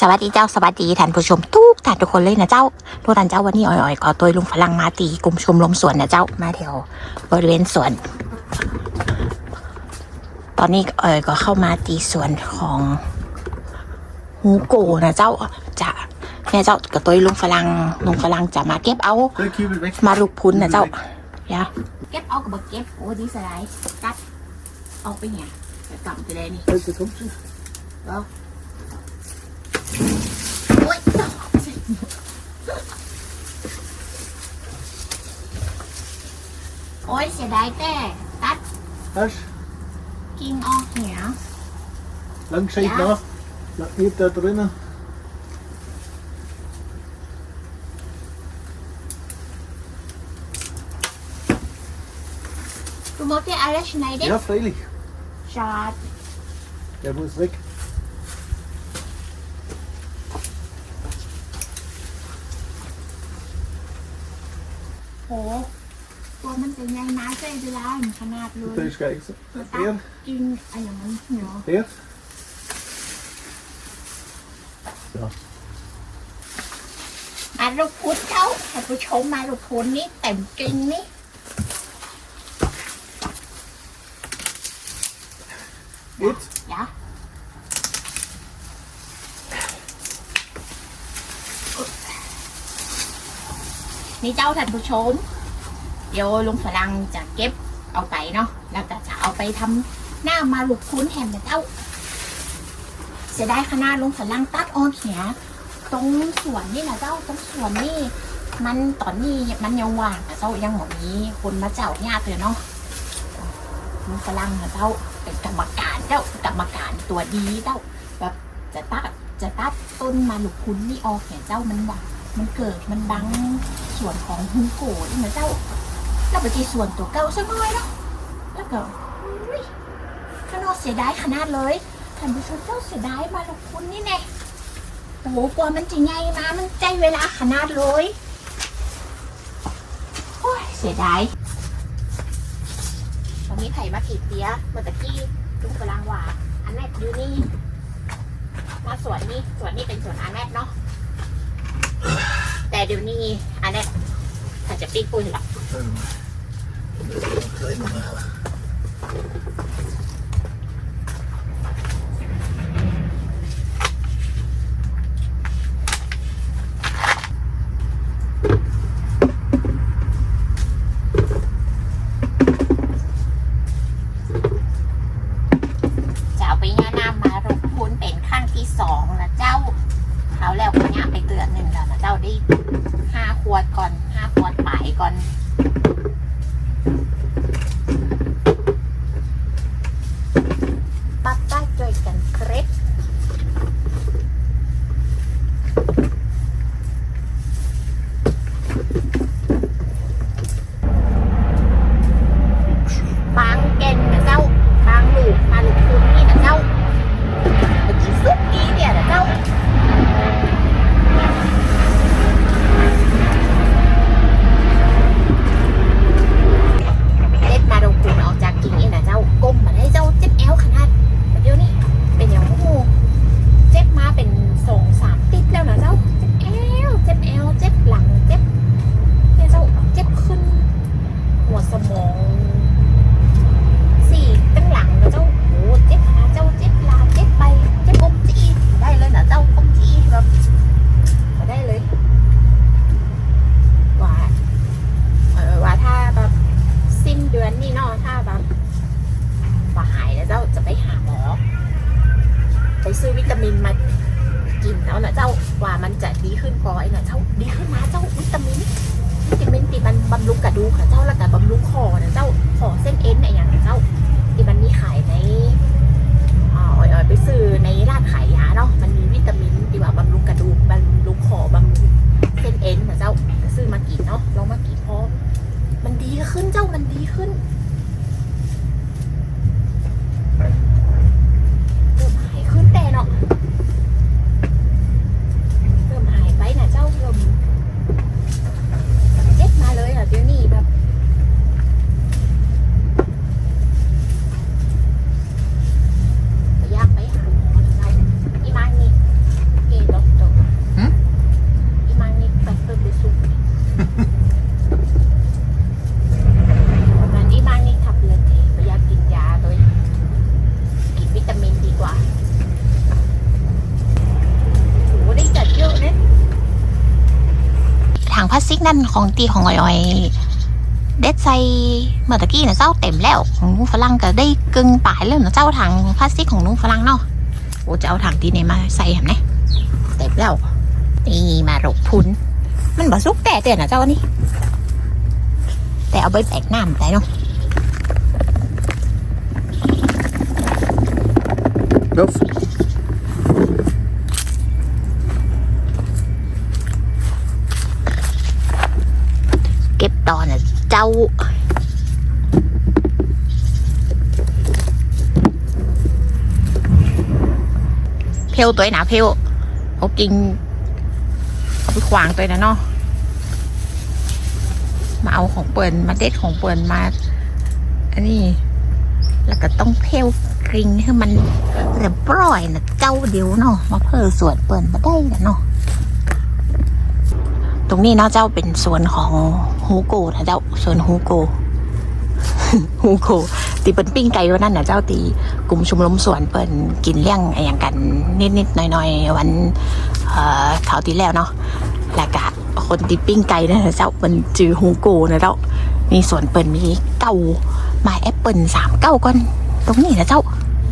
สวัสดีเจ้าสวัสดีท่านผู้ชมทุกท่านทุกคนเลยนะเจ้าทุกท่านเจ้าวันนี้อ่อยๆก็ตัวลุงฝรั่งมาตีกลุ่มชมรมสวนนะเจ้ามาแถวบริเวณสวน ตอนนี้เอ่ยก็เข้ามาตีสวนของฮูโกนะเจ้าจะเนี่ยเจ้ากับตัวลุงฝรั่งลุงฝรั่งจะมาเก็บเอา Soll ich Kübel weg? มาลูกพุ้นนะเจ้าอย่าเก็บเอากับเก็บโอ้ดีสลายกัดเอาไปเนี่ยกลับไปเลยนี่ Halt, das kommt schon. โโอ๊ยเสียดายแต่ตัด Hast กิ่งออกเหี่ย lang gescheit Ja. nach. Bleib nicht da drinnen. ดูมดได้อะไรชไหนเด็ก Ja, freilich. ชาด Der muss weg. โหตัวมันจะใหญ่น้าใจจะได้ขนาดเล Da ย ist gleich so. ตัด Der, กินอะไรอย่างนั้นเนาะ der. มาลูกพุ้นเขาท่านผู้ชมมาลูกพุ้นนี่เต็มกิ่งนี่ Jetzt. ยะนี่เจ้าท่านผู้ชม เดี๋ยวลุงฝรั่งจะเก็บเอาไปเนาะแล้วก็จะเอาไปทำหน้ามาลูกคุ้นแฮมนะเจ้าเสียดายขนาดลุงฝรั่งตัดออกเหียตรงสวนนี่นะเจ้าตรงสวนนี่ มันตอนนี้มันยังว่างแต่เจ้ายังหมดนี้คนมาเจ้าญาติเลยเนาะลุงฝรั่งนะเจ้าเป็นกรรมการเจ้ากรรมการตัวดีเจ้าแบบจะตัดจะตัดต้นมาลูกคุ้นนี่ออกเนี่ยเจ้ามันว่ามันเกิดมันดังส่วนของฮูโกะนี่นะเจ้า แล้วไปที่ส่วนตัวเก่าสักหน่อยเนาะแล้วก็อุ้ยข้างนอกเสียดายขนาดเลยท่านผู้ชมเจ้าเสียดายมาลูกคุ้นนี่แน่โอ้โหกว่ามันจะใหญ่มามันใจเวลาขนาดเลยโอ้ยเสียดายตอนนี้ไผ่มากี่เตียเมื่อตะกี้ลุงกำลังว่าอันแรกอยู่นี่ มาสวนนี่สวนนี่เป็นสวนอันแรกเนาะแต่เดี๋ยวนี้อันแรกอาจะปีกปุยหรอก Klein nochmal. จะเอาไปย่าน้ำมารบพูนเป็นขั้นที่สองนะเจ้า เขาแล้วก็ย่าไปเตือนหนึ่งแล้วนะเจ้าได้ห้าขวดก่อนห้าขวดไปก่อน ปักใต้จอยกันเคร็ด บางเก่นนะเจ้า บางหลูกมาหลูกคุณนี่นะเจ้าเมื่อกี้ซุปนี้เนี่ยนะเจ้า เล็ดมาดงคุณออกจากกิ่งนี่นะเจ้าก้มมาได้เจ้าเจ็บแอวขนาดเดี๋ยวนี้เป็นอย่างโอ้โหเจ็บมาเป็นสองสามติดแล้วนะเจ้า เจ็บแอวเจ็บแอวเจ็บหลังเจ็บเนี่ยเจ้าเจ็บขึ้น หัวสมอง สี่ตั้งหลังนะเจ้าโหเจ็บขาเจ้าเจ็บลาเจ็บไปเจ็บอกจี้ได้เลยนะเจ้าอกจี้แบบก็ได้เลย ว่าเออว่าถ้าแบบสิ้นเดือนนี่เนาะถ้าแบบว่าหายแล้วเจ้าจะไปหาหมอ ไปซื้อวิตามินมา กินแล้วนะเจ้าว่ามันจะดีขึ้นพอไอ้นะเจ้าดีขึ้นมาเจ้าวิตามินวิตามินตีมันบำรุงกระดูกค่ะเจ้าแล้วก็บำรุงคอนะเจ้าคอเส้นเอ็นเนี่ยอย่างนะเจ้าที่มันมีขายในอ่อยๆไปซื้อในร้านขายยาเนาะมันมีวิตามินตีว่าบำรุงกระดูกบำรุงคอบำรุงเส้นเอ็นนะเจ้าก็ซื้อมากินเนาะลองมากินพอมันดีขึ้นเจ้ามันดีขึ้นเริ่มหายขึ้นแต่เนาะเริ่มหายไปนะเจ้าเริ่ม เจ็บมาเลยอะเดี๋ยวนี้แบบอยากไปหาหมอนะเจ้าอีมานี่ พลาสติกนั่นของตีของอ่อยๆเด็ดใส่เมื่อตะกี้นะเจ้าเต็มแล้วของนุ้งฝรั่งก็ได้กึ่งปลายแล้วนะเจ้าถังพลาสติกของนุ้งฝรั่งเนาะโอ้จะเอาถังตีไหนมาใส่แหมเนี่ยเต็มแล้วนี่มาหลกพุนมันบ่ซุกแต่เตือนนะเจ้านี่แต่เอาไปแปกน้ำได้เนาะ Knopf. เก็ ตอนน่ะเจ้า เพลตัวไหนนะเพลเขากินเอาไปขวางตัวนะเนาะมาเอาของเปิ่นมาเด็ดของเปิ่นมา อันนี้ แล้วก็ต้องเพลกริงให้มันเรียบร้อยนะเจ้าเดียวเนาะมาเพิ่มส่วนเปิ่นมาได้นะเนาะตรงนี้เนาะเจ้าเป็นส่วนของ ฮูโกนะเจ้าส่วนฮูโกฮูโกตีเป็นปิ้งไก่วันนั้นนะเจ้าตีกลุ่มชุมลมสวนเปิ่นกินเลี้ยงอะไรอย่างกันนิดๆหน่อยๆวันเอ่อขาวที่แล้วเนาะแล้วก็คนตีปิ้งไก่นะเจ้าเป็นจือฮูโกนะเจ้ามีสวนเปิ่นมีเก้าไม้แอปเปิลสามเก้าก้อนตรงนี้นะเจ้า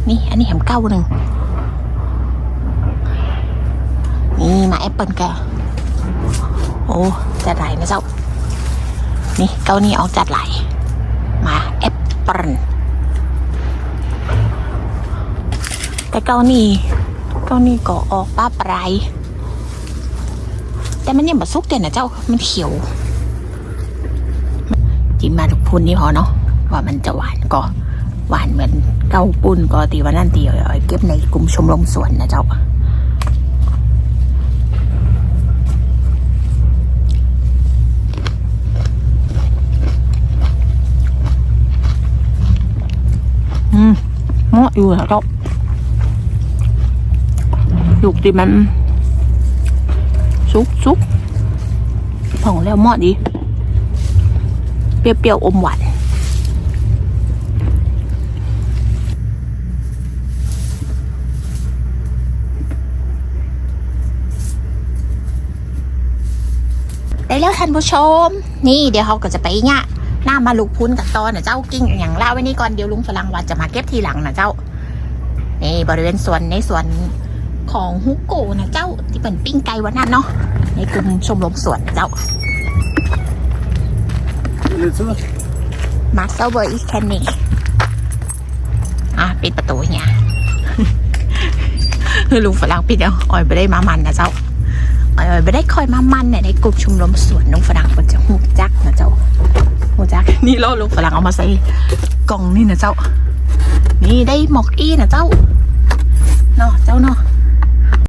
นี่อันนี้แหมเก้าหนึ่งนี่ไมาแอปเปิลแกโอ้จัดไหลนะเจ้า นี่เก้านี่ออกจัดไหล มาแอปเปิลแต่เก้านี่เก้านี่ก็ออกป้าปลายแต่มันยังบะซุกเด่นนะเจ้ามันเขียวจิมมาทุกพุนนี่พอเนาะว่ามันจะหวานก็หวานเหมือนเก้าปุ้นก็ตีวันนั่นตีอาไว้เก็บในกลุ่มชมรมสวนนะเจ้า เหมาะอยู่แล้วเจ้าลูกตีมันซุกซุกผ่องแล้วเหมาะดี เปรี้ยวๆอมหวานได้แล้วท่านผู้ชม นี่เดี๋ยวเขาก็จะไปเนี่ย น้ามาลูกพุ้นกับตอนนะเจ้ากิ้งอย่างเล่าไว้นี่ก่อนเดี๋ยวลุงฝรั่งวันจะมาเก็บทีหลังนะเจ้านี่บริเวณสวนในสวนของฮุกโกนะเจ้าที่เป็นปิ้งไก่วันนั้นเนาะในกลุ่มชมรมสวนเจ้า มาสเตอร์เบอร์อีสแคนนี่อะปิดประตูเนี่ยคือลุงฝรั่งปิดแล้วออยไม่ได้มามันนะเจ้าอ่อยไม่ได้คอยมามันเนี่ยในกลุ่มชมรมสวนลุงฝรั่งมันจะหูจักนะเจ้า หูจักนี่เราลูกฝรั่งเอามาใส่กล่องนี่นะเจ้า นี่ได้หมอกอี้นะเจ้าเนาะเจ้าเนาะ